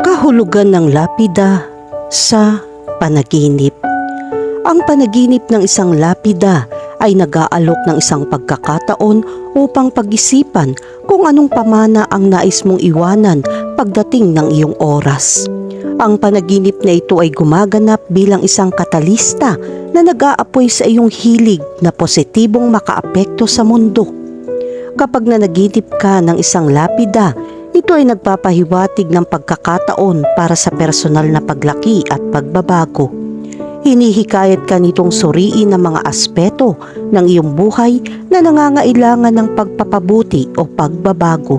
Kahulugan ng lapida sa panaginip. Ang panaginip ng isang lapida ay nag-aalok ng isang pagkakataon upang pag-isipan kung anong pamana ang nais mong iwanan pagdating ng iyong oras. Ang panaginip na ito ay gumaganap bilang isang katalista na nag-aapoy sa iyong hilig na positibong makaapekto sa mundo. Kapag nanaginip ka ng isang lapida, ito ay nagpapahiwatig ng pagkakataon para sa personal na paglaki at pagbabago. Hinihikayat ka nitong suriin ang mga aspeto ng iyong buhay na nangangailangan ng pagpapabuti o pagbabago.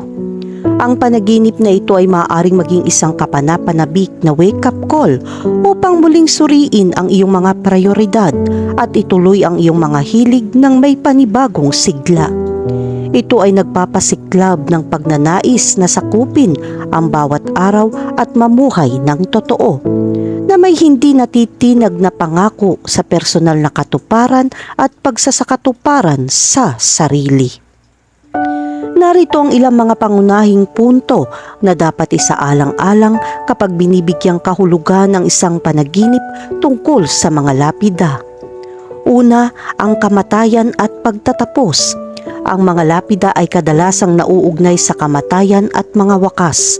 Ang panaginip na ito ay maaaring maging isang kapanapanabik na wake-up call upang muling suriin ang iyong mga prioridad at ituloy ang iyong mga hilig ng may panibagong sigla. Ito ay nagpapasiklab ng pagnanais na sakupin ang bawat araw at mamuhay ng totoo na may hindi natitinag na pangako sa personal na katuparan at pagsasakatuparan sa sarili. Narito ang ilang mga pangunahing punto na dapat isaalang-alang kapag binibigyang kahulugan ng isang panaginip tungkol sa mga lapida. Una, ang kamatayan at pagtatapos. Ang mga lapida ay kadalasang nauugnay sa kamatayan at mga wakas.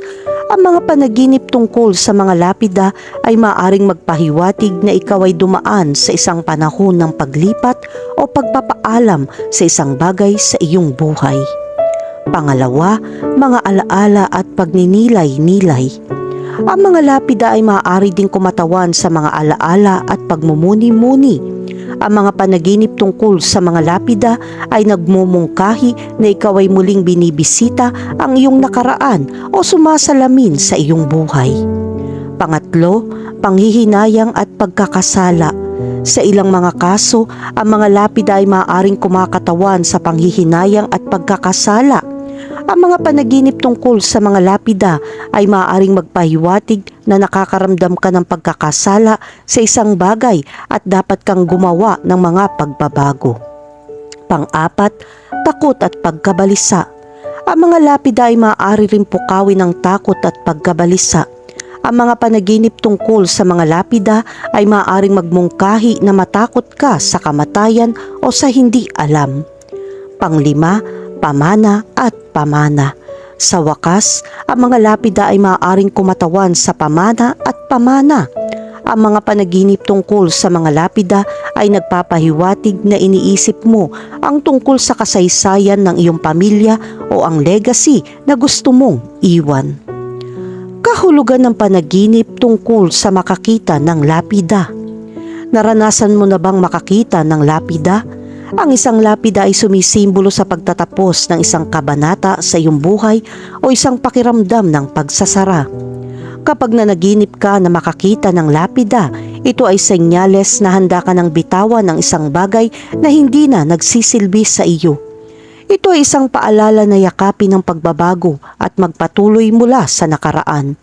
Ang mga panaginip tungkol sa mga lapida ay maaring magpahiwatig na ikaw ay dumaan sa isang panahon ng paglipat o pagpapaalam sa isang bagay sa iyong buhay. Pangalawa, mga alaala at pagninilay-nilay. Ang mga lapida ay maaari ding kumatawan sa mga alaala at pagmumuni-muni. Ang mga panaginip tungkol sa mga lapida ay nagmumungkahi na ikaw ay muling binibisita ang iyong nakaraan o sumasalamin sa iyong buhay. Pangatlo, panghihinayang at pagkakasala. Sa ilang mga kaso, ang mga lapida ay maaaring kumakatawan sa panghihinayang at pagkakasala. Ang mga panaginip tungkol sa mga lapida ay maaaring magpahiwatig na nakakaramdam ka ng pagkakasala sa isang bagay at dapat kang gumawa ng mga pagbabago. Pang-apat, takot at pagkabalisa. Ang mga lapida ay maaari rin pukawin ng takot at pagkabalisa. Ang mga panaginip tungkol sa mga lapida ay maaaring magmungkahi na matakot ka sa kamatayan o sa hindi alam. Panglima, pamana at pamana. Sa wakas, ang mga lapida ay maaaring kumatawan sa pamana at pamana. Ang mga panaginip tungkol sa mga lapida ay nagpapahiwatig na iniisip mo ang tungkol sa kasaysayan ng iyong pamilya o ang legacy na gusto mong iwan. Kahulugan ng panaginip tungkol sa makakita ng lapida. Naranasan mo na bang makakita ng lapida? Ang isang lapida ay sumisimbolo sa pagtatapos ng isang kabanata sa iyong buhay o isang pakiramdam ng pagsasara. Kapag nanaginip ka na makakita ng lapida, ito ay senyales na handa ka ng bitawan ng isang bagay na hindi na nagsisilbi sa iyo. Ito ay isang paalala na yakapin ng pagbabago at magpatuloy mula sa nakaraan.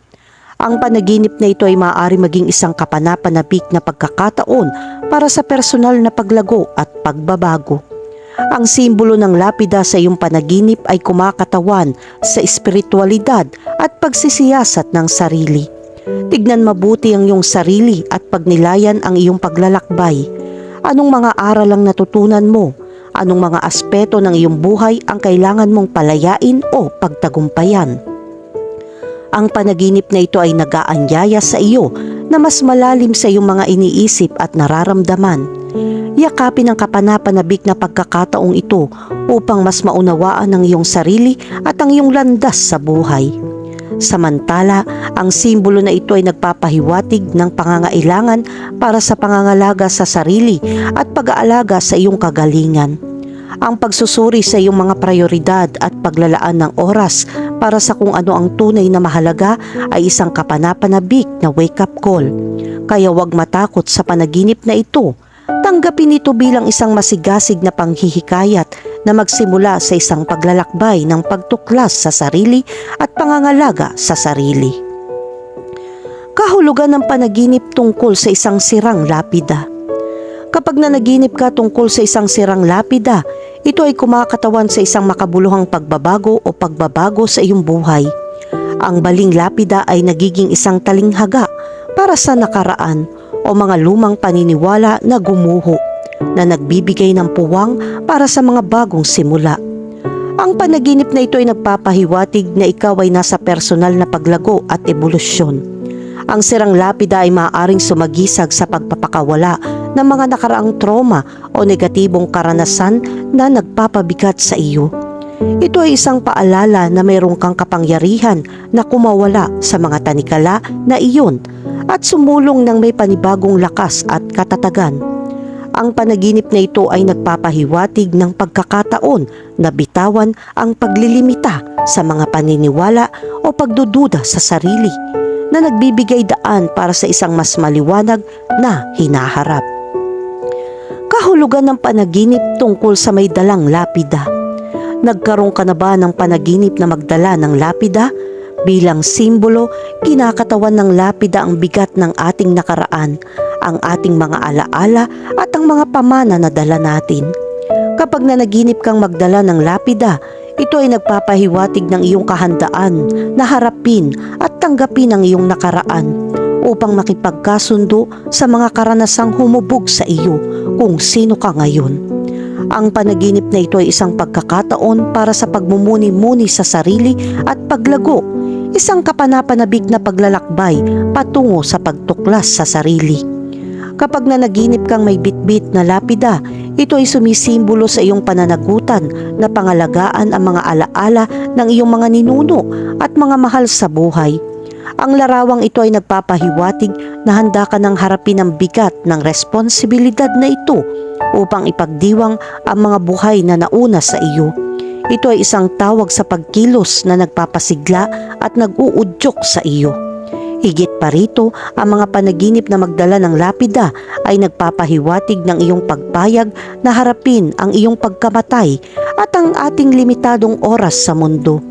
Ang panaginip na ito ay maaari maging isang kapanapanabik na pagkakataon para sa personal na paglago at pagbabago. Ang simbolo ng lapida sa iyong panaginip ay kumakatawan sa espiritualidad at pagsisiyasat ng sarili. Tignan mabuti ang iyong sarili at pagnilayan ang iyong paglalakbay. Anong mga aral ang natutunan mo? Anong mga aspeto ng iyong buhay ang kailangan mong palayain o pagtagumpayan? Ang panaginip na ito ay nagaanyaya sa iyo na mas malalim sa iyong mga iniisip at nararamdaman. Yakapin ang kapanapanabik na pagkakataong ito upang mas maunawaan ang iyong sarili at ang iyong landas sa buhay. Samantala, ang simbolo na ito ay nagpapahiwatig ng pangangailangan para sa pangangalaga sa sarili at pag-aalaga sa iyong kagalingan. Ang pagsusuri sa iyong mga prioridad at paglalaan ng oras para sa kung ano ang tunay na mahalaga ay isang kapanapanabik na wake-up call. Kaya huwag matakot sa panaginip na ito. Tanggapin ito bilang isang masigasig na panghihikayat na magsimula sa isang paglalakbay ng pagtuklas sa sarili at pangangalaga sa sarili. Kahulugan ng panaginip tungkol sa isang sirang lapida. Kapag nanaginip ka tungkol sa isang sirang lapida, ito ay kumakatawan sa isang makabuluhang pagbabago o pagbabago sa iyong buhay. Ang baling lapida ay nagiging isang talinghaga para sa nakaraan o mga lumang paniniwala na gumuho na nagbibigay ng puwang para sa mga bagong simula. Ang panaginip na ito ay nagpapahiwatig na ikaw ay nasa personal na paglago at ebolusyon. Ang sirang lapida ay maaaring sumagisag sa pagpapakawala ng mga nakaraang trauma o negatibong karanasan na nagpapabigat sa iyo. Ito ay isang paalala na mayroong kang kapangyarihan na kumawala sa mga tanikala na iyon at sumulong ng may panibagong lakas at katatagan. Ang panaginip na ito ay nagpapahiwatig ng pagkakataon na bitawan ang paglilimita sa mga paniniwala o pagdududa sa sarili na nagbibigay daan para sa isang mas maliwanag na hinaharap. Kahulugan ng panaginip tungkol sa may dalang lapida. Nagkaroon ka na ba ng panaginip na magdala ng lapida? Bilang simbolo, kinakatawan ng lapida ang bigat ng ating nakaraan, ang ating mga alaala at ang mga pamana na dala natin. Kapag nanaginip kang magdala ng lapida, ito ay nagpapahiwatig ng iyong kahandaan na harapin at tanggapin ang iyong nakaraan upang makipagkasundo sa mga karanasang humubog sa iyo kung sino ka ngayon. Ang panaginip na ito ay isang pagkakataon para sa pagmumuni-muni sa sarili at paglago, isang kapanapanabik na paglalakbay patungo sa pagtuklas sa sarili. Kapag nanaginip kang may bitbit na lapida, ito ay sumisimbolo sa iyong pananagutan na pangalagaan ang mga alaala ng iyong mga ninuno at mga mahal sa buhay. Ang larawang ito ay nagpapahiwatig na handa ka ng harapin ang bigat ng responsibilidad na ito upang ipagdiwang ang mga buhay na nauna sa iyo. Ito ay isang tawag sa pagkilos na nagpapasigla at nag-uudyok sa iyo. Higit pa rito, ang mga panaginip na magdala ng lapida ay nagpapahiwatig ng iyong pagpayag na harapin ang iyong pagkamatay at ang ating limitadong oras sa mundo.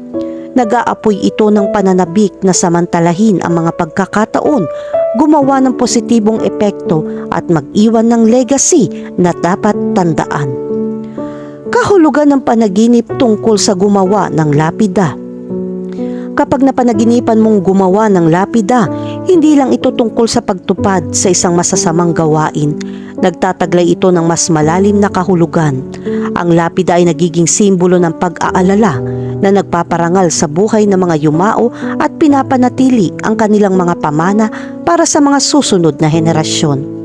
Nag-aapoy ito ng pananabik na samantalahin ang mga pagkakataon, gumawa ng positibong epekto at mag-iwan ng legacy na dapat tandaan. Kahulugan ng panaginip tungkol sa gumawa ng lapida. Kapag napanaginipan mong gumawa ng lapida, hindi lang ito tungkol sa pagtupad sa isang masasamang gawain. Nagtataglay ito ng mas malalim na kahulugan. Ang lapida ay nagiging simbolo ng pag-aalala na nagpaparangal sa buhay ng mga yumao at pinapanatili ang kanilang mga pamana para sa mga susunod na henerasyon.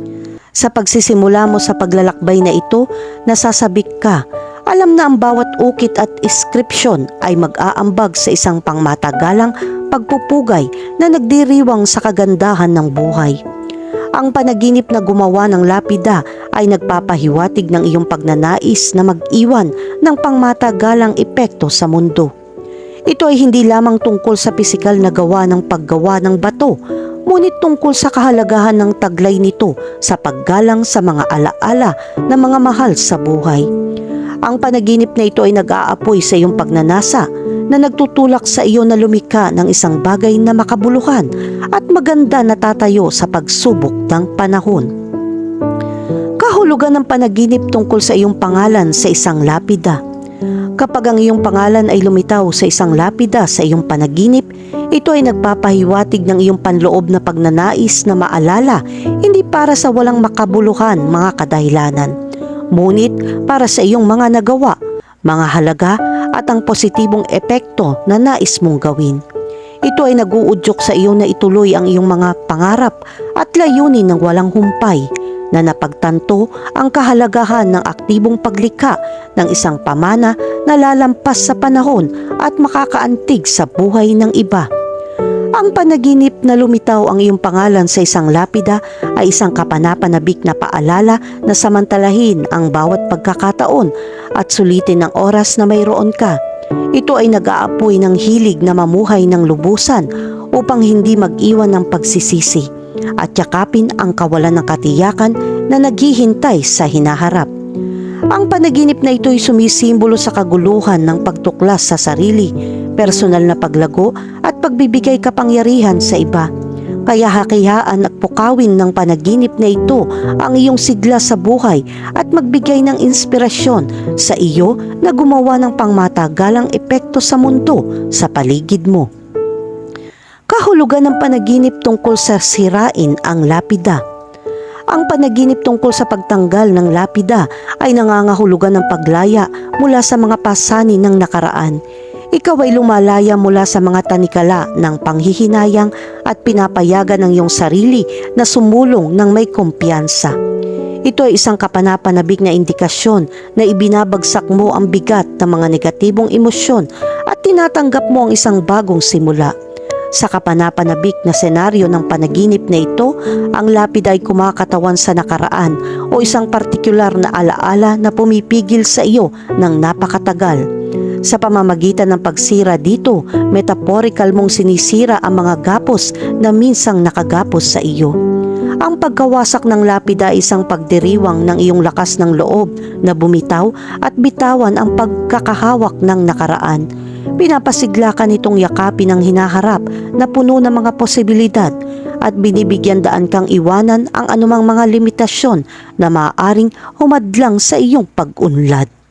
Sa pagsisimula mo sa paglalakbay na ito, nasasabik ka alam na ang bawat ukit at inscription ay mag-aambag sa isang pangmatagalang pagpupugay na nagdiriwang sa kagandahan ng buhay. Ang panaginip na gumawa ng lapida ay nagpapahiwatig ng iyong pagnanais na mag-iwan ng pangmatagalang epekto sa mundo. Ito ay hindi lamang tungkol sa pisikal na gawa ng paggawa ng bato, ngunit tungkol sa kahalagahan ng taglay nito sa paggalang sa mga alaala ng mga mahal sa buhay. Ang panaginip na ito ay nag-aapoy sa iyong pagnanasa na nagtutulak sa iyo na lumika ng isang bagay na makabuluhan at maganda na tatayo sa pagsubok ng panahon. Kahulugan ng panaginip tungkol sa iyong pangalan sa isang lapida. Kapag ang iyong pangalan ay lumitaw sa isang lapida sa iyong panaginip, ito ay nagpapahiwatig ng iyong panloob na pagnanais na maalala, hindi para sa walang makabuluhan mga kadahilanan ngunit para sa iyong mga nagawa, mga halaga at ang positibong epekto na nais mong gawin. Ito ay naguudyok sa iyo na ituloy ang iyong mga pangarap at layunin ng walang humpay na napagtanto ang kahalagahan ng aktibong paglikha ng isang pamana na lalampas sa panahon at makakaantig sa buhay ng iba. Ang panaginip na lumitaw ang iyong pangalan sa isang lapida ay isang kapanapanabik na paalala na samantalahin ang bawat pagkakataon at sulitin ang oras na mayroon ka. Ito ay nag-aapoy ng hilig na mamuhay ng lubusan upang hindi mag-iwan ng pagsisisi at yakapin ang kawalan ng katiyakan na naghihintay sa hinaharap. Ang panaginip na ito ay sumisimbolo sa kaguluhan ng pagtuklas sa sarili, personal na paglago pagbibigay kapangyarihan sa iba. Kaya hakihaan at pukawin ng panaginip na ito ang iyong sigla sa buhay at magbigay ng inspirasyon sa iyo na gumawa ng pangmatagalang epekto sa mundo sa paligid mo. Kahulugan ng panaginip tungkol sa sirain ang lapida. Ang panaginip tungkol sa pagtanggal ng lapida ay nangangahulugan ng paglaya mula sa mga pasanin ng nakaraan. Ikaw ay lumalaya mula sa mga tanikala ng panghihinayang at pinapayagan ng iyong sarili na sumulong ng may kumpiyansa. Ito ay isang kapanapanabik na indikasyon na ibinabagsak mo ang bigat ng mga negatibong emosyon at tinatanggap mo ang isang bagong simula. Sa kapanapanabik na senaryo ng panaginip na ito, ang lapida ay kumakatawan sa nakaraan o isang partikular na alaala na pumipigil sa iyo ng napakatagal. Sa pamamagitan ng pagsira dito, metaphorical mong sinisira ang mga gapos na minsang nakagapos sa iyo. Ang pagkawasak ng lapida ay isang pagdiriwang ng iyong lakas ng loob na bumitaw at bitawan ang pagkakahawak ng nakaraan. Pinapasigla ka nitong yakapin ang hinaharap na puno ng mga posibilidad at binibigyan daan kang iwanan ang anumang mga limitasyon na maaaring humadlang sa iyong pag-unlad.